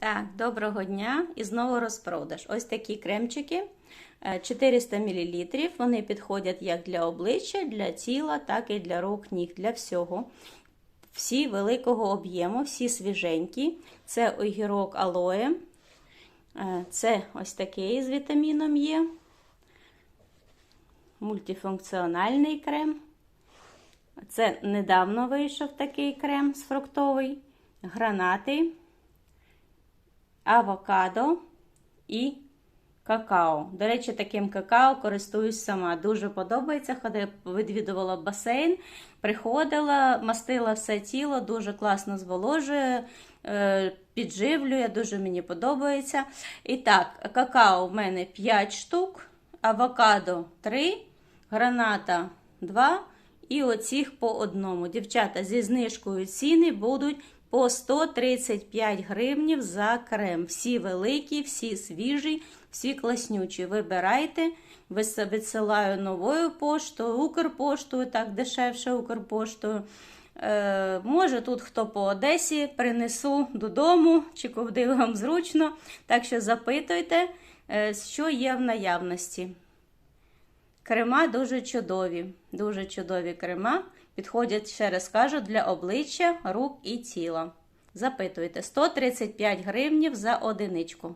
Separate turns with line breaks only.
Так, доброго дня і знову розпродаж. Ось такі кремчики е, 400 мл. Вони підходять як для обличчя, для тіла, так і для рук, ніг, для всього. Всі великого об'єму, всі свіженькі. Це огірок алоє. Е, Це ось такий з вітаміном є. Мультифункціональний крем. Це недавно вийшов такий крем з фруктовий, гранати авокадо і какао. До речі, таким какао користуюсь сама. Дуже подобається. Ходила, відвідувала басейн, приходила, мастила все тіло, дуже класно зволожує, е, підживлює, дуже мені подобається. І так, какао в мене 5 штук, авокадо 3, граната 2. І оцих по одному. Дівчата зі знижкою ціни будуть по 135 гривнів за крем. Всі великі, всі свіжі, всі класнючі. Вибирайте, Вис- відсилаю новою поштою, Укрпоштою, так дешевше Укрпоштою. Е, може, тут хто по Одесі принесу додому, чи куди вам зручно. Так що запитуйте, е, що є в наявності. Крема дуже чудові, дуже чудові крема. Підходять, ще раз кажу, для обличчя, рук і тіла. Запитуйте 135 гривнів за одиничку.